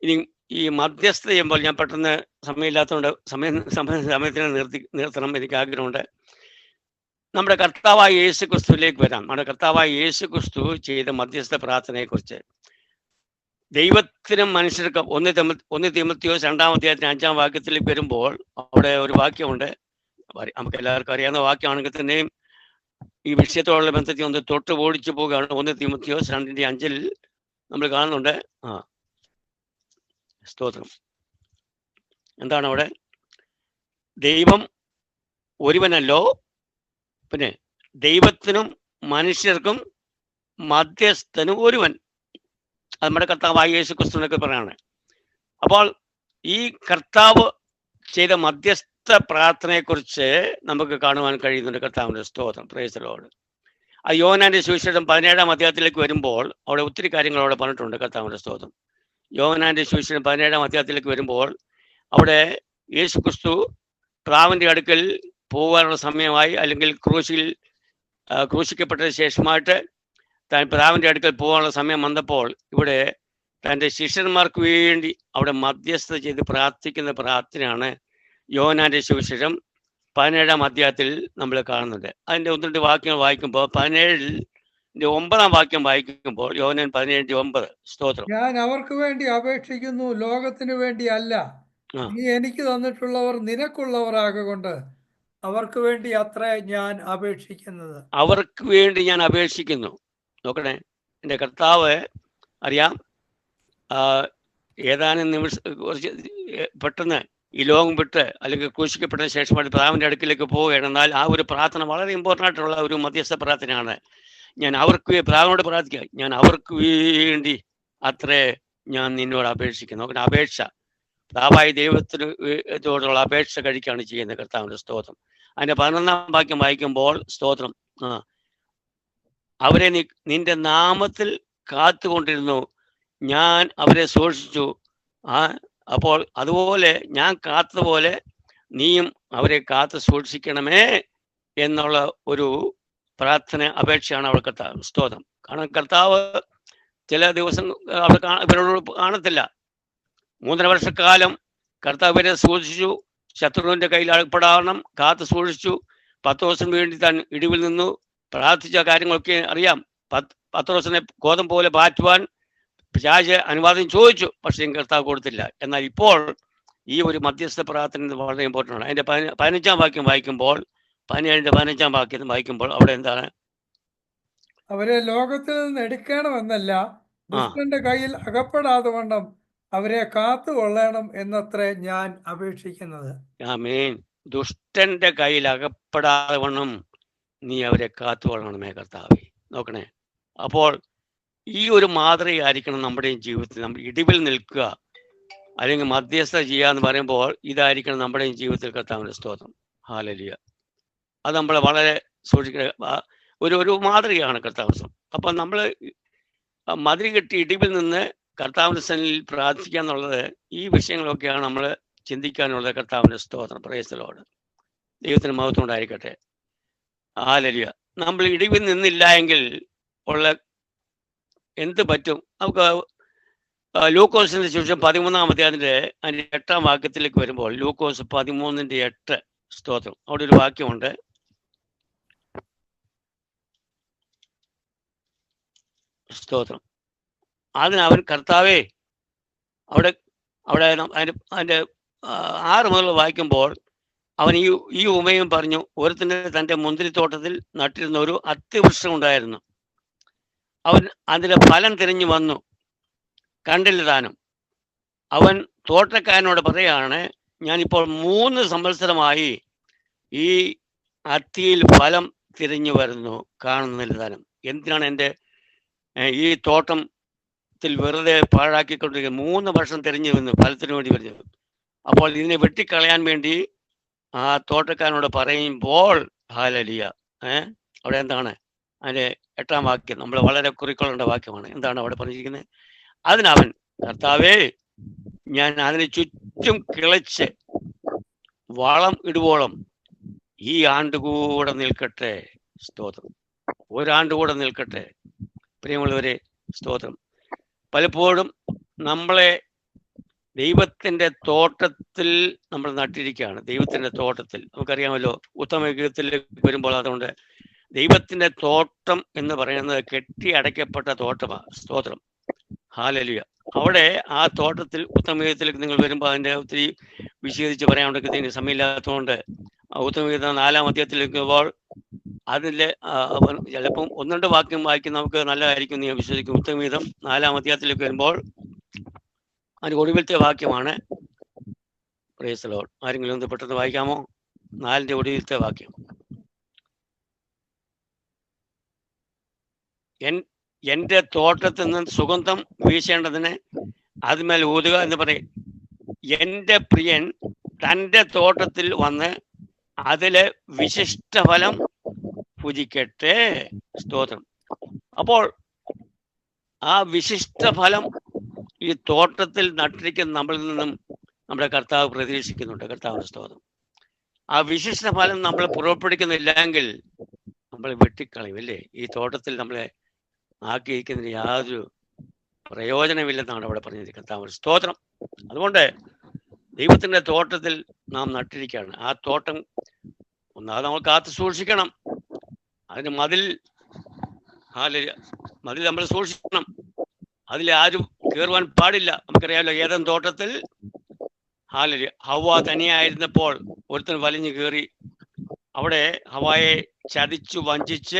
ഇനി ഈ മധ്യസ്ഥ ചെയ്യുമ്പോൾ ഞാൻ പെട്ടെന്ന് സമയമില്ലാത്തതുകൊണ്ട് സമയം സമയ സമയത്തിന് നിർത്തി നിർത്തണം എനിക്ക് ആഗ്രഹമുണ്ട്. നമ്മുടെ കർത്താവായ യേശു ക്രിസ്തുവിലേക്ക് വരാം. നമ്മുടെ കർത്താവായ യേശു ക്രിസ്തു ചെയ്ത മധ്യസ്ഥ പ്രാർത്ഥനയെക്കുറിച്ച്. ദൈവത്തിനും മനുഷ്യർക്കും ഒന്ന് ഒന്ന് തിമത്തിയോസ് രണ്ടാം അധ്യായത്തിന് അഞ്ചാം വാക്യത്തിൽ വരുമ്പോൾ അവിടെ ഒരു വാക്യമുണ്ട്. നമുക്ക് എല്ലാവർക്കും അറിയാവുന്ന വാക്യമാണെങ്കിൽ തന്നെയും ഈ വിഷയത്തോടുള്ള ബന്ധത്തിൽ ഒന്ന് തൊട്ട് ഓടിച്ചു പോകുകയാണ് ഒന്ന് തിമത്തിയോസ് രണ്ടിന്റെ അഞ്ചിൽ നമ്മൾ കാണുന്നുണ്ട്. ആ. സ്തോത്രം. എന്താണ് അവിടെ? ദൈവം ഒരുവനല്ലോ. പിന്നെ ദൈവത്തിനും മനുഷ്യർക്കും മധ്യസ്ഥനും ഒരുവൻ. അത് നമ്മുടെ കർത്താവായ യേശു ക്രിസ്തുവിനൊക്കെ പറയാണ്. അപ്പോൾ ഈ കർത്താവ് ചെയ്ത മധ്യസ്ഥ പ്രാർത്ഥനയെക്കുറിച്ച് നമുക്ക് കാണുവാൻ കഴിയുന്നുണ്ട് കർത്താവിന്റെ സ്തോത്രം. പ്രേസലോട് ആ യോനാന്റെ സുവിശേഷം പതിനേഴാം അധ്യായത്തിലേക്ക് വരുമ്പോൾ അവിടെ ഒത്തിരി കാര്യങ്ങൾ അവിടെ പറഞ്ഞിട്ടുണ്ട് കർത്താവിന്റെ സ്തോത്രം. യോനാന്റെ സുവിശേഷം പതിനേഴാം അധ്യായത്തിലേക്ക് വരുമ്പോൾ അവിടെ യേശു ക്രിസ്തു പ്രാവിന്റെ അടുക്കൽ പോകാനുള്ള സമയമായി അല്ലെങ്കിൽ ക്രൂശിൽ ക്രൂശിക്കപ്പെട്ട ശേഷമായിട്ട് താൻ പിതാവിന്റെ അടുക്കൽ പോകാനുള്ള സമയം വന്നപ്പോൾ ഇവിടെ തന്റെ ശിഷ്യന്മാർക്ക് വേണ്ടി അവിടെ മധ്യസ്ഥത ചെയ്ത് പ്രാർത്ഥിക്കുന്ന പ്രാർത്ഥനയാണ് യോനാന്റെ സുവിശേഷം പതിനേഴാം അധ്യായത്തിൽ നമ്മൾ കാണുന്നുണ്ട്. അതിന്റെ ഒന്ന് രണ്ട് വാക്യങ്ങൾ വായിക്കുമ്പോൾ പതിനേഴിൽ ഒമ്പതാം വാക്യം വായിക്കുമ്പോൾ യോനൻ പതിനേഴിന്റെ ഒമ്പത് സ്തോത്രം. ഞാൻ അവർക്ക് വേണ്ടി അപേക്ഷിക്കുന്നു ലോകത്തിന് വേണ്ടി അല്ല. നീ എനിക്ക് തന്നിട്ടുള്ളവർ നിനക്കുള്ളവർ ആകൊണ്ട് അവർക്ക് വേണ്ടി അത്ര ഞാൻ അപേക്ഷിക്കുന്നത്. അവർക്ക് വേണ്ടി ഞാൻ അപേക്ഷിക്കുന്നു. നോക്കണേ. എന്റെ കർത്താവ് അറിയാം ഏതാനും നിമിഷ കുറച്ച് പെട്ടെന്ന് ഈ ലോകം വിട്ട് അല്ലെങ്കിൽ ക്രൂശിക്കപ്പെട്ട ശേഷമായിട്ട് പിതാവിന്റെ അടുക്കിലേക്ക് പോവുകയാണ്. എന്നാൽ ആ ഒരു പ്രാർത്ഥന വളരെ ഇമ്പോർട്ടന്റ് ആയിട്ടുള്ള ഒരു മധ്യസ്ഥ പ്രാർത്ഥനയാണ്. ഞാൻ അവർക്ക് പ്രാവിനോട് പ്രാർത്ഥിക്കുക. ഞാൻ അവർക്ക് വേണ്ടി അത്രേ ഞാൻ നിന്നോട് അപേക്ഷിക്കുന്നു. നോക്കണേ അപേക്ഷ. പിതാവായ ദൈവത്തിന് അപേക്ഷ കഴിക്കുകയാണ് ചെയ്യുന്നത് കർത്താവിന്റെ സ്തോത്രം. അതിന്റെ പതിനൊന്നാം വാക്യം വായിക്കുമ്പോൾ സ്തോത്രം. ആ അവരെ നീ നിന്റെ നാമത്തിൽ കാത്തുകൊണ്ടിരുന്നു. ഞാൻ അവരെ സൂക്ഷിച്ചു ആ അപ്പോൾ അതുപോലെ ഞാൻ കാത്തതുപോലെ നീയും അവരെ കാത്തു സൂക്ഷിക്കണമേ എന്നുള്ള ഒരു പ്രാർത്ഥന അപേക്ഷയാണ് അവൾ കർത്താവ് സ്തോതം കാരണം കർത്താവ് ചില ദിവസം അവർ ഇവരോട് കാണത്തില്ല. മൂന്നര വർഷക്കാലം കർത്താവ് ഇവരെ സൂക്ഷിച്ചു ശത്രുവിന്റെ കയ്യിൽ അകപ്പെടാവണം കാത്തു സൂക്ഷിച്ചു പത്ത് ദിവസം വേണ്ടി താൻ ഇടിവിൽ നിന്നു. പ്രാർത്ഥിച്ച കാര്യങ്ങളൊക്കെ അറിയാം. പത്ത് പത്ത് ദിവസത്തിനെ ഗോതം പോലെ പാറ്റുവാൻ പിശാച് അനുവാദം ചോദിച്ചു പക്ഷേ കർത്താവ് കൊടുത്തില്ല. എന്നാൽ ഇപ്പോൾ ഈ ഒരു മധ്യസ്ഥ പ്രാർത്ഥന വളരെ ഇമ്പോർട്ടന്റ് ആണ്. അതിന്റെ പതിന- പതിനഞ്ചാം വാക്യം വായിക്കുമ്പോൾ പതിനേഴിന്റെ പതിനഞ്ചാം വാക്യം വായിക്കുമ്പോൾ അവിടെ എന്താണ്? അവരെ ലോകത്തിൽ നിന്ന് എടുക്കണമെന്നല്ല ദുഷ്ടന്റെ കയ്യിൽ അകപ്പെടാതെ വണ്ണം അവരെ കാത്തുകൊള്ളണം എന്നത്രേ ഞാൻ അപേക്ഷിക്കുന്നത്. ദുഷ്ടന്റെ കയ്യിൽ അകപ്പെടാതെ വണ്ണം നീ അവരെ കാത്തുകൊള്ളണമേ കർത്താവെ. നോക്കണേ. അപ്പോൾ ഈ ഒരു മാതൃകയായിരിക്കണം നമ്മുടെ ജീവിതത്തിൽ നമ്മൾ ഇടിവിൽ നിൽക്കുക അല്ലെങ്കിൽ മധ്യസ്ഥ ചെയ്യുക എന്ന് പറയുമ്പോൾ ഇതായിരിക്കണം നമ്മുടെ ജീവിതത്തിൽ കർത്താവിന്റെ സ്തോത്രം. ഹാലലിയ. അത് നമ്മളെ വളരെ സൂക്ഷിക്കുന്ന ഒരു ഒരു മാതൃകയാണ് കർത്താവ് അപ്പൊ നമ്മൾ മതിരി കെട്ടി ഇടിവിൽ നിന്ന് കർത്താവിന്റെ സനിൽ പ്രാർത്ഥിക്കുക എന്നുള്ളത് ഈ വിഷയങ്ങളൊക്കെയാണ് നമ്മൾ ചിന്തിക്കാനുള്ളത് കർത്താവിന്റെ സ്തോത്രം. പ്രേസലോട് ദൈവത്തിന് മഹത്വം ഉണ്ടായിരിക്കട്ടെ ആലരിയ നമ്മൾ ഇടിവിൽ നിന്നില്ല എങ്കിൽ ഉള്ള എന്ത് പറ്റും? നമുക്ക് ലൂക്കോസിന്റെ ശേഷം പതിമൂന്നാം അധ്യായത്തിന്റെ അതിന്റെ എട്ടാം വാക്യത്തിലേക്ക് വരുമ്പോൾ ലൂക്കോസ് പതിമൂന്നിന്റെ എട്ട് സ്തോത്രം. അവിടെ ഒരു വാക്യമുണ്ട്. സ്തോത്രം. അതിന് അവൻ കർത്താവേ അവിടെ അവിടെ അതിന്റെ ആ, ആറ് മുതൽ വായിക്കുമ്പോൾ അവൻ ഈ ഈ ഉമയും പറഞ്ഞു ഒരുത്തിന് തന്റെ മുന്തിരിത്തോട്ടത്തിൽ നട്ടിരുന്ന ഒരു അത്തിവൃക്ഷം ഉണ്ടായിരുന്നു. അവൻ അതിലെ ഫലം തിരിഞ്ഞു വന്നു. കണ്ടില്ല താനും. അവൻ തോട്ടക്കാരനോട് പറയാണ് ഞാനിപ്പോൾ മൂന്ന് സംവത്സരമായി ഈ അത്തിയിൽ ഫലം തിരിഞ്ഞു വരുന്നു. കാണുന്നില്ല താനും. എന്തിനാണ് എന്റെ ഈ തോട്ടത്തിൽ വെറുതെ പാഴാക്കിക്കൊണ്ടിരിക്കുന്നത്? മൂന്ന് വർഷം തിരിഞ്ഞു വന്നു ഫലത്തിന് വേണ്ടി വരുന്നു അപ്പോൾ ഇതിനെ വെട്ടിക്കളയാൻ വേണ്ടി ആ തോട്ടക്കാരനോട് പറയുമ്പോൾ ഹാലലിയ. ഏ? അവിടെ എന്താണ്? അതിന്റെ എട്ടാം വാക്യം നമ്മൾ വളരെ കുറിക്കൊള്ളേണ്ട വാക്യമാണ്. എന്താണ് അവിടെ പറഞ്ഞിരിക്കുന്നത്? അതിനവൻ കർത്താവേ ഞാൻ അതിനെ ചുറ്റും കിളച്ച് വളം ഇടുവോളം ഈ ആണ്ട് കൂടെ നിൽക്കട്ടെ. സ്തോത്രം. ഒരാണ്ട് കൂടെ നിൽക്കട്ടെ. പ്രിയമുള്ളവരെ സ്തോത്രം. പലപ്പോഴും നമ്മളെ ദൈവത്തിന്റെ തോട്ടത്തിൽ നമ്മൾ നട്ടിരിക്കുകയാണ്. ദൈവത്തിന്റെ തോട്ടത്തിൽ. നമുക്കറിയാമല്ലോ ഉത്തമയുഗത്തിലേക്ക് വരുമ്പോൾ അതുകൊണ്ട് ദൈവത്തിന്റെ തോട്ടം എന്ന് പറയുന്നത് കെട്ടി അടയ്ക്കപ്പെട്ട തോട്ടമാണ് സ്തോത്രം. ഹാലലിയ. അവിടെ ആ തോട്ടത്തിൽ ഉത്തമയുഗത്തിലേക്ക് നിങ്ങൾ വരുമ്പോൾ അതിന്റെ ഒത്തിരി വിശദീകരിച്ച് പറയാനുണ്ടെങ്കിൽ സമയമില്ലാത്തതുകൊണ്ട് ആ ഉത്തമഗീത നാലാം അധ്യായത്തിലേക്ക് വരുമ്പോൾ അതിലെ ചിലപ്പം ഒന്ന് രണ്ട് വാക്യം വായിക്കുന്ന നമുക്ക് നല്ലതായിരിക്കും എന്ന് ഞാൻ വിശ്വസിക്കും ഉത്തമഗീതം നാലാം അധ്യായത്തിലേക്ക് വരുമ്പോൾ അതിന് ഒടുവിലത്തെ വാക്യമാണ്. ആരെങ്കിലും ഒന്ന് പെട്ടെന്ന് വായിക്കാമോ? നാലിന്റെ ഒടുവിലത്തെ വാക്യം. എൻ എന്റെ തോട്ടത്തിൽ നിന്ന് സുഗന്ധം വീശേണ്ടതിന് അതിന്മേൽ ഊതുക എന്ന് പറയും. എന്റെ പ്രിയൻ തന്റെ തോട്ടത്തിൽ വന്ന് അതിലെ വിശിഷ്ട ഫലം പൂജിക്കട്ടെ. സ്തോത്രം. അപ്പോൾ ആ വിശിഷ്ട ഫലം ഈ തോട്ടത്തിൽ നട്ടിരിക്കുന്ന നമ്മളിൽ നിന്നും നമ്മുടെ കർത്താവ് പ്രതീക്ഷിക്കുന്നുണ്ട്. കർത്താവിന്റെ സ്തോത്രം. ആ വിശിഷ്ട ഫലം നമ്മൾ പുറപ്പെടുക്കുന്നില്ലെങ്കിൽ നമ്മൾ വെട്ടിക്കളയും അല്ലേ? ഈ തോട്ടത്തിൽ നമ്മളെ ആക്കിയിരിക്കുന്നതിന് യാതൊരു പ്രയോജനമില്ലെന്നാണ് അവിടെ പറഞ്ഞത് കർത്താവ് സ്തോത്രം. അതുകൊണ്ട് ദൈവത്തിന്റെ തോട്ടത്തിൽ നാം നട്ടിരിക്കുകയാണ്. ആ തോട്ടം ഒന്നാമത് നമ്മൾ കാത്തു സൂക്ഷിക്കണം. അതിന് മതിൽ മതിൽ നമ്മൾ സൂക്ഷിക്കണം. അതിൽ ആരും കയറുവാൻ പാടില്ല. നമുക്കറിയാമല്ലോ ഏതൻ തോട്ടത്തിൽ? ഹാലര് ഹവ തനിയായിരുന്നപ്പോൾ ഒരുത്തൻ വലിഞ്ഞു കയറി അവിടെ ഹവായെ ചതിച്ചു വഞ്ചിച്ച്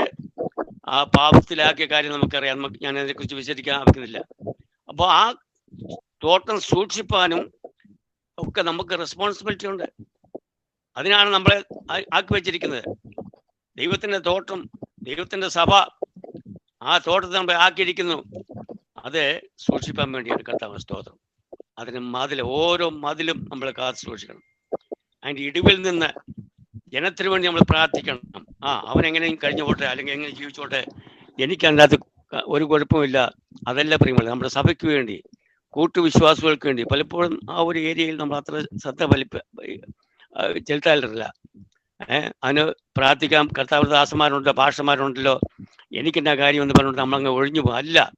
ആ പാപത്തിലാക്കിയ കാര്യം നമുക്കറിയാം. നമുക്ക് ഞാൻ അതിനെക്കുറിച്ച് വിശദിക്കാൻ ആവശ്യമില്ല. അപ്പോൾ ആ തോട്ടം സൂക്ഷിപ്പാനും ഒക്കെ നമുക്ക് റെസ്പോൺസിബിലിറ്റി ഉണ്ട്. അതിനാണ് നമ്മളെ ആക്കി വെച്ചിരിക്കുന്നത്. ദൈവത്തിന്റെ തോട്ടം ദൈവത്തിന്റെ സഭ ആ തോട്ടത്തെ നമ്മൾ ആക്കിയിരിക്കുന്നു. അത് സൂക്ഷിപ്പാൻ വേണ്ടിയാണ് കർത്താവ് സ്തോത്രം. അതിന് മതിൽ ഓരോ മതിലും നമ്മൾ കാത്തു സൂക്ഷിക്കണം. അതിന്റെ ഇടിവിൽ നിന്ന് ജനത്തിന് വേണ്ടി നമ്മൾ പ്രാർത്ഥിക്കണം. ആ അവൻ എങ്ങനെയും കഴിഞ്ഞു പോട്ടെ അല്ലെങ്കിൽ എങ്ങനെ ജീവിച്ചോട്ടെ എനിക്ക് അതിനകത്ത് ഒരു കുഴപ്പമില്ല അതല്ല പ്രിയമുള്ള നമ്മുടെ സഭയ്ക്ക് വേണ്ടി കൂട്ടുവിശ്വാസികൾക്ക് വേണ്ടി പലപ്പോഴും ആ ഒരു ഏരിയയിൽ നമ്മൾ അത്ര ശ്രദ്ധ വലിപ്പ ചെലുത്താറില്ല. ഏഹ് അതിന് പ്രാർത്ഥിക്കാം. കർത്താവ് ദാസന്മാരുണ്ടല്ലോ ഭാഷമാരുണ്ടല്ലോ കാര്യം എന്ന് പറഞ്ഞുകൊണ്ട് നമ്മളങ്ങ് ഒഴിഞ്ഞു പോകും അല്ല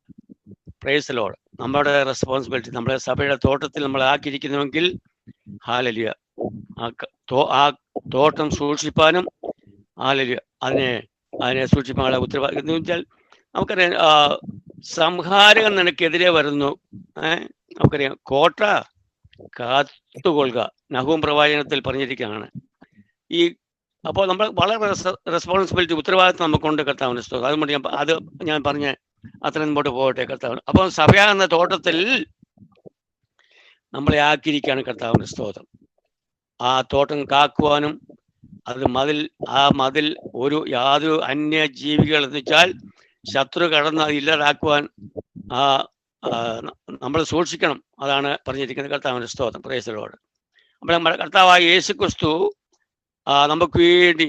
പ്രേസലോട് നമ്മുടെ റെസ്പോൺസിബിലിറ്റി നമ്മുടെ സഭയുടെ തോട്ടത്തിൽ നമ്മൾ ആക്കിയിരിക്കുന്നുവെങ്കിൽ ഹാലലിയ ആ തോട്ടം സൂക്ഷിപ്പാനും ഹാലലിയ അതിനെ അതിനെ സൂക്ഷിപ്പാനുള്ള ഉത്തരവാദിത്വം എന്ന് വെച്ചാൽ നമുക്കറിയാം സംഹാരകൻ നിനക്കെതിരെ വരുന്നു. ഏഹ് നമുക്കറിയാം കോട്ട കാത്തുകൊള്ളുക. നഹൂം പ്രവാചനത്തിൽ പറഞ്ഞിരിക്കുകയാണ്. ഈ അപ്പോൾ നമ്മൾ വളരെ റെസ്പോൺസിബിലിറ്റി ഉത്തരവാദിത്വം നമുക്കുണ്ട് കർത്താവിന് സ്തോത്രം. അതുകൊണ്ട് ഞാൻ അത് ഞാൻ പറഞ്ഞ അത്ര മുമ്പോട്ട് പോകട്ടെ കർത്താവ്. അപ്പം സഭയാകുന്ന തോട്ടത്തിൽ നമ്മളെ ആക്കിയിരിക്കുകയാണ് കർത്താവിന്റെ സ്തോത്രം. ആ തോട്ടം കാക്കുവാനും അത് മതിൽ ആ മതിൽ ഒരു യാതൊരു അന്യ ജീവികൾ എന്ന് വെച്ചാൽ ശത്രു കടന്ന് അത് ഇല്ലാതാക്കുവാൻ ആ നമ്മൾ സൂക്ഷിക്കണം. അതാണ് പറഞ്ഞിരിക്കുന്നത് കർത്താവിന്റെ സ്തോത്രം. പ്രേസലോട് അപ്പോൾ നമ്മുടെ കർത്താവായ യേശു ക്രിസ്തു നമുക്ക് വേണ്ടി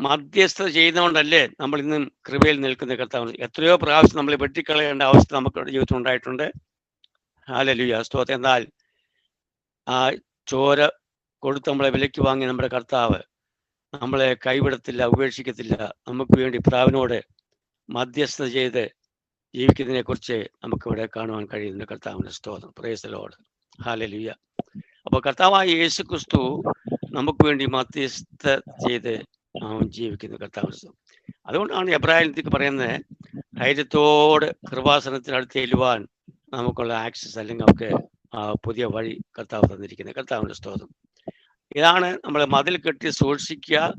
മധ്യസ്ഥത ചെയ്യുന്നതുകൊണ്ടല്ലേ നമ്മൾ ഇന്നും കൃപയിൽ നിൽക്കുന്ന കർത്താവ്. എത്രയോ പ്രാവശ്യം നമ്മൾ വെട്ടിക്കളയേണ്ട അവസ്ഥ നമുക്ക് ജീവിതത്തിൽ ഉണ്ടായിട്ടുണ്ട്. ഹാലലുയ സ്തോത്രം. എന്നാൽ ആ ചോര കൊടുത്ത് നമ്മളെ വിലയ്ക്ക് വാങ്ങി നമ്മുടെ കർത്താവ് നമ്മളെ കൈവിടത്തില്ല ഉപേക്ഷിക്കത്തില്ല. നമുക്ക് വേണ്ടി പ്രാവിനോട് മധ്യസ്ഥത ചെയ്ത് ജീവിക്കുന്നതിനെ കുറിച്ച് നമുക്കിവിടെ കാണുവാൻ കഴിയുന്ന കർത്താവിന്റെ സ്തോത്രം. പ്രേസലോട് ഹാലലുയ അപ്പോൾ കർത്താവായ യേശു ക്രിസ്തു നമുക്ക് വേണ്ടി മധ്യസ്ഥ ചെയ്ത് അവൻ ജീവിക്കുന്ന കർത്താവ് അതുകൊണ്ടാണ് എബ്രാഹിലത്തേക്ക് പറയുന്നത് ധൈര്യത്തോട് കൃപാസനത്തിനടുത്ത് ചെല്ലുവാൻ നമുക്കുള്ള ആക്സസ് അല്ലെങ്കിൽ നമുക്ക് പുതിയ വഴി കർത്താവ് തന്നിരിക്കുന്നത്. കർത്താവിന്റെ സ്തോത്രം. ഇതാണ് നമ്മൾ മതിൽ കെട്ടി സൂക്ഷിക്കുക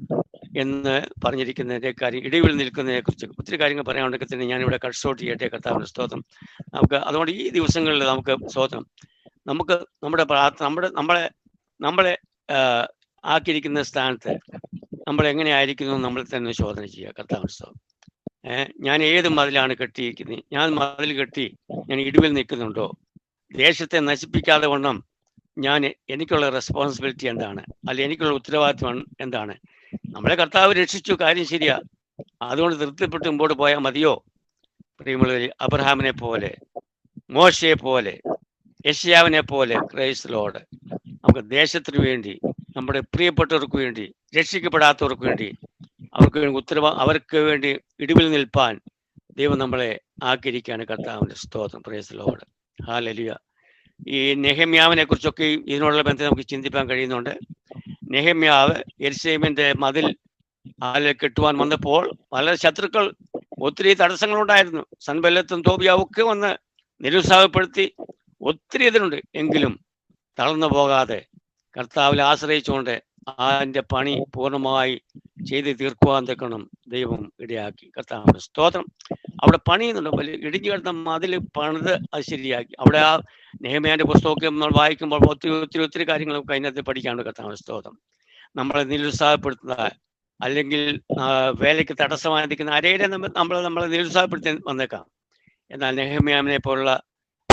എന്ന് പറഞ്ഞിരിക്കുന്നതിന്റെ കാര്യം. ഇടിവിൽ നിൽക്കുന്നതിനെ കുറിച്ച് ഒത്തിരി കാര്യങ്ങൾ പറയാനുണ്ടെങ്കിൽ തന്നെ ഞാനിവിടെ കട്ട് ഷോട്ട് ചെയ്യട്ടെ കർത്താവിന്റെ സ്തോത്രം. നമുക്ക് അതുകൊണ്ട് ഈ ദിവസങ്ങളിൽ നമുക്ക് സ്തോത്രം. നമുക്ക് നമ്മുടെ പ്രാർത്ഥന നമ്മുടെ നമ്മളെ നമ്മളെ ആക്കിയിരിക്കുന്ന സ്ഥാനത്ത് നമ്മൾ എങ്ങനെയായിരിക്കുന്നു നമ്മൾ തന്നെ ശോധന ചെയ്യുക. കർത്താവ് ഞാൻ ഏത് മതിലാണ് കെട്ടിയിരിക്കുന്നത്? ഞാൻ മതിൽ കെട്ടി ഞാൻ ഇടിവിൽ നിൽക്കുന്നുണ്ടോ? ദേശത്തെ നശിപ്പിക്കാതെ വണ്ണം ഞാൻ എനിക്കുള്ള റെസ്പോൺസിബിലിറ്റി എന്താണ്? അല്ലെ എനിക്കുള്ള ഉത്തരവാദിത്വം എന്താണ്? നമ്മളെ കർത്താവ് രക്ഷിച്ചു. കാര്യം ശരിയാ. അതുകൊണ്ട് തൃപ്തിപ്പെട്ട് മുമ്പോട്ട് പോയാൽ മതിയോ? പ്രിയമുള്ളവർ അബ്രഹാമിനെ പോലെ മോശയെ പോലെ യഷ്യാവിനെ പോലെ ക്രൈസ്റ്റ് ലോഡ്. നമുക്ക് ദേശത്തിന് വേണ്ടി നമ്മുടെ പ്രിയപ്പെട്ടവർക്ക് വേണ്ടി രക്ഷിക്കപ്പെടാത്തവർക്ക് വേണ്ടി അവർക്ക് വേണ്ടി ഉത്തരവ അവർക്ക് വേണ്ടി ഇടിവിൽ നിൽപ്പാൻ ദൈവം നമ്മളെ ആക്കിയിരിക്കുകയാണ് കർത്താവിന്റെ സ്തോത്രം. പ്രേസ് ലോഡ് ഹാലലിയ ഈ നെഹമ്യാവിനെ കുറിച്ചൊക്കെ ഇതിനോടുള്ള ബന്ധം നമുക്ക് ചിന്തിപ്പാൻ കഴിയുന്നുണ്ട്. നെഹമ്യാവ് എരിസേമിന്റെ മതിൽ ആലെ കെട്ടുവാൻ വന്നപ്പോൾ പല ശത്രുക്കൾ ഒത്തിരി തടസ്സങ്ങളുണ്ടായിരുന്നു. സൺബല്ലത്തും തോബിയാവും ഒക്കെ വന്ന് നിരുത്സാഹപ്പെടുത്തി ഒത്തിരി ഇതിനുണ്ട്. എങ്കിലും തളർന്നു പോകാതെ കർത്താവിൽ ആശ്രയിച്ചുകൊണ്ട് അതിന്റെ പണി പൂർണമായി ചെയ്ത് തീർക്കുവാൻ തക്കണം ദൈവം ഇടയാക്കി. കർത്താവ് സ്തോത്രം. അവിടെ പണിയുന്നുണ്ട്. വലിയ ഇടിഞ്ഞു കിടന്ന മതിൽ പണിത് അത് ശരിയാക്കി. അവിടെ ആ നെഹമ്യാന്റെ പുസ്തകമൊക്കെ നമ്മൾ വായിക്കുമ്പോൾ ഒത്തിരി ഒത്തിരി ഒത്തിരി കാര്യങ്ങളൊക്കെ അതിനകത്ത് പഠിക്കാണ്ട് കർത്താവ് സ്തോത്രം. നമ്മളെ നിരുത്സാഹപ്പെടുത്തുന്ന അല്ലെങ്കിൽ വേലയ്ക്ക് തടസ്സമായി നിൽക്കുന്ന ആരെയും നമ്മൾ നമ്മളെ നിരുത്സാഹപ്പെടുത്തി വന്നേക്കാം. എന്നാൽ നെഹമ്യാമിനെ പോലുള്ള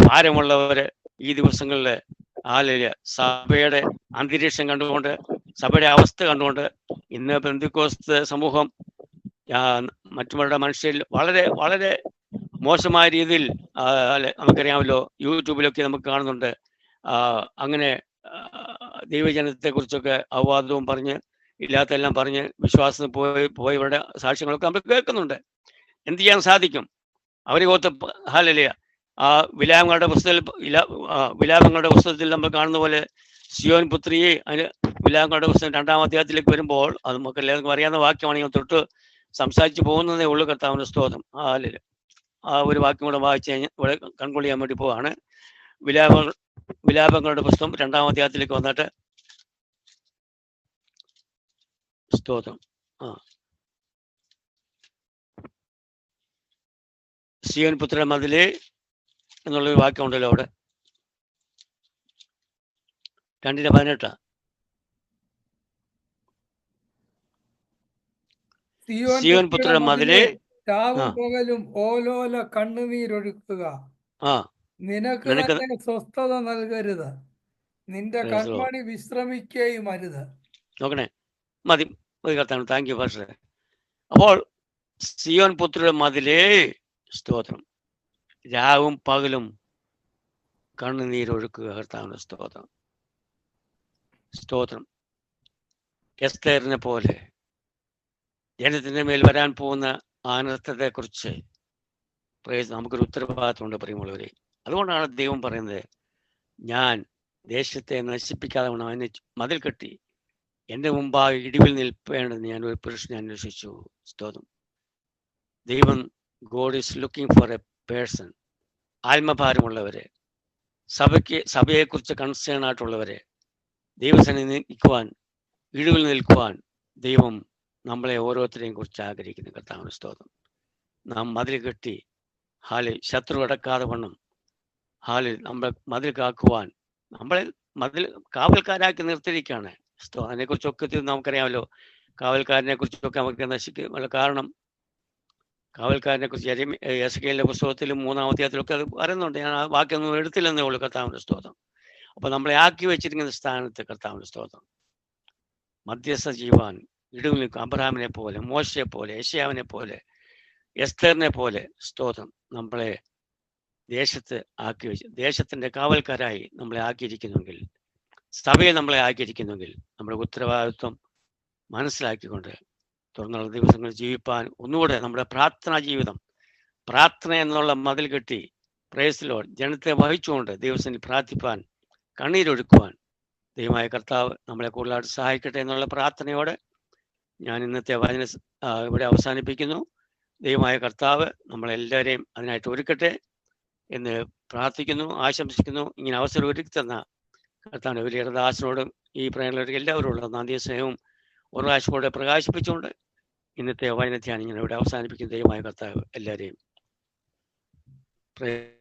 ഭാരമുള്ളവര് ഈ ദിവസങ്ങളിൽ ആലിൽ സഭയുടെ അന്തരീക്ഷം കണ്ടുകൊണ്ട് സഭയുടെ അവസ്ഥ കണ്ടുകൊണ്ട് ഇന്ന് ബന്ധുക്കോസ്ത് സമൂഹം മറ്റുള്ളവരുടെ മനുഷ്യരിൽ വളരെ വളരെ മോശമായ രീതിയിൽ നമുക്കറിയാമല്ലോ യൂട്യൂബിലൊക്കെ നമുക്ക് കാണുന്നുണ്ട്. അങ്ങനെ ദൈവജനത്തെക്കുറിച്ചൊക്കെ ദൈവജനത്തെ കുറിച്ചൊക്കെ അവവാദവും പറഞ്ഞ് ഇല്ലാത്തെല്ലാം പറഞ്ഞ് വിശ്വാസം പോയി പോയവരുടെ സാക്ഷ്യങ്ങളൊക്കെ നമ്മൾ കേൾക്കുന്നുണ്ട്. എന്ത് ചെയ്യാൻ സാധിക്കും? അവരെ ഓത്ത് ഹാലലിയ. ആ വിലാപങ്ങളുടെ പുസ്തകത്തിൽ വിലാപങ്ങളുടെ പുസ്തകത്തിൽ നമ്മൾ കാണുന്ന പോലെ സിയോൻ പുത്രിയെ അതിന് വിലാങ്കോടെ പുസ്തകം രണ്ടാം അധ്യായത്തിലേക്ക് വരുമ്പോൾ അത് നമുക്ക് എല്ലാവർക്കും അറിയാവുന്ന വാക്യമാണ്. ഞാൻ തൊട്ട് സംസാരിച്ചു പോകുന്നതേ ഉള്ളൂ കർത്താവിന്റെ സ്തോത്രം. ആ ആ ഒരു വാക്യം കൂടെ വായിച്ച് കഴിഞ്ഞാൽ ഇവിടെ കൺകൊള്ളിയാൻ വേണ്ടി പോവാണ്. വിലാപ വിലാപങ്ങളുടെ പുസ്തകം രണ്ടാം അധ്യായത്തിലേക്ക് വന്നിട്ട് സ്തോത്രം. ആ. സിയോൻ പുത്ര മതിലേ എന്നുള്ളൊരു വാക്യം ഉണ്ടല്ലോ അവിടെ. രണ്ടിന്റെ പതിനെട്ടാ. സിയോൻ സിയോൻ മതിലെ. പകലും ഓലോല കണ്ണുനീരൊഴുക്കുക. നിനക്ക് സ്വസ്ഥത നൽകരുത്. നിന്റെ. കൺമണി വിശ്രമിക്കുകയും അരുത്. നോക്കണേ. മതി. മതി കർത്താണ് താങ്ക് യു ഫാസ്റ്റർ അപ്പോൾ സിയോൻ പുത്രയുടെ മതിലേ സ്തോത്രം. രാവും പകലും കണ്ണുനീരൊഴുക്കുക കർത്താവിന്റെ സ്തോത്രം. സ്തോത്രം. എസ്തേറിനെ പോലെ ജനത്തിന്റെ മേൽ വരാൻ പോകുന്ന ആനന്ദത്തെ കുറിച്ച് നമുക്കൊരു ഉത്തരവാദിത്വമുണ്ട് പ്രിയമുള്ളവരെ. അതുകൊണ്ടാണ് ദൈവം പറയുന്നത് ഞാൻ ദേശത്തെ നശിപ്പിക്കാതെ വേണം അതിനെ മതിൽ കെട്ടി എന്റെ മുമ്പാകെ ഇടിവിൽ നിൽപ്പേണ്ടെന്ന് ഞാൻ ഒരു പുരുഷനെ അന്വേഷിച്ചു. സ്തോത്രം. ദൈവം God is looking for a person ആത്മഭാരമുള്ളവരെ സഭയ്ക്ക് സഭയെക്കുറിച്ച് കൺസേൺ ആയിട്ടുള്ളവരെ ദൈവസേന നിൽക്കുവാൻ ഇടിവിൽ നിൽക്കുവാൻ ദൈവം നമ്മളെ ഓരോരുത്തരെയും കുറിച്ച് ആഗ്രഹിക്കുന്ന. കർത്താവിന് സ്തോത്രം. നാം മതിൽ കെട്ടി ഹാലിൽ ശത്രു അടക്കാതെ വണ്ണം. ഹാലിൽ നമ്മളെ മതിൽ കാക്കുവാൻ നമ്മളെ മതിൽ കാവൽക്കാരാക്കി നിർത്തിയിരിക്കുകയാണ്. സ്തോ അതിനെക്കുറിച്ചൊക്കെ നമുക്കറിയാമല്ലോ. കാവൽക്കാരനെ കുറിച്ചൊക്കെ നമുക്ക് നശിക്കാനുള്ള കാരണം കാവൽക്കാരനെ കുറിച്ച് എസ് കെയിലെ പുസ്തകത്തിലും മൂന്നാം അധ്യായത്തിലൊക്കെ അത് പറയുന്നുണ്ട്. ഞാൻ ആ വാക്യൊന്നും എടുത്തില്ലെന്നേ ഉള്ളൂ. കർത്താവിന്റെ സ്തോത്രം. അപ്പൊ നമ്മളെ ആക്കി വെച്ചിരിക്കുന്ന സ്ഥാനത്ത് കർത്താവിന്റെ സ്തോത്രം. മധ്യസ്ഥ ജീവാൻ ഇടുവിൽ അബ്രഹാമിനെ പോലെ മോശയെ പോലെ ഏഷ്യാവിനെ പോലെ എസ്തറിനെ പോലെ സ്തോത്രം നമ്മളെ ദേശത്ത് ആക്കി വെച്ച് ദേശത്തിന്റെ കാവൽക്കാരായി നമ്മളെ ആക്കിയിരിക്കുന്നെങ്കിൽ സഭയെ നമ്മളെ ആക്കിയിരിക്കുന്നെങ്കിൽ നമ്മുടെ ഉത്തരവാദിത്വം മനസ്സിലാക്കിക്കൊണ്ട് തുടർന്നുള്ള ദിവസങ്ങൾ ജീവിപ്പാൻ ഒന്നുകൂടെ നമ്മുടെ പ്രാർത്ഥനാ ജീവിതം പ്രാർത്ഥന എന്നുള്ള മതിൽ കെട്ടി പ്രേസിലോ ജനത്തെ വഹിച്ചുകൊണ്ട് ദിവസം പ്രാർത്ഥിപ്പാൻ കണ്ണീരൊഴുക്കുവാൻ ദൈവമായ കർത്താവ് നമ്മളെ കൂടുതലായിട്ട് സഹായിക്കട്ടെ എന്നുള്ള പ്രാർത്ഥനയോടെ ഞാൻ ഇന്നത്തെ വചന ഇവിടെ അവസാനിപ്പിക്കുന്നു. ദൈവമായ കർത്താവ് നമ്മളെല്ലാവരെയും അതിനായിട്ട് ഒരുക്കട്ടെ എന്ന് പ്രാർത്ഥിക്കുന്നു ആശംസിക്കുന്നു. ഇങ്ങനെ അവസരം ഒരുക്കി തന്ന കർത്താവിന്റെ വലിയ ദാസനോടും ഈ പ്രേരണയുടെ എല്ലാവരോടും നന്ദിയ സ്നേഹവും ഒരു പ്രാവശ്യം കൂടെ പ്രകാശിപ്പിച്ചുകൊണ്ട് ഇന്നത്തെ വചനധ്യാനം ഇങ്ങനെ ഇവിടെ അവസാനിപ്പിക്കുന്ന. ദൈവമായ കർത്താവ് എല്ലാവരെയും പ്രേ-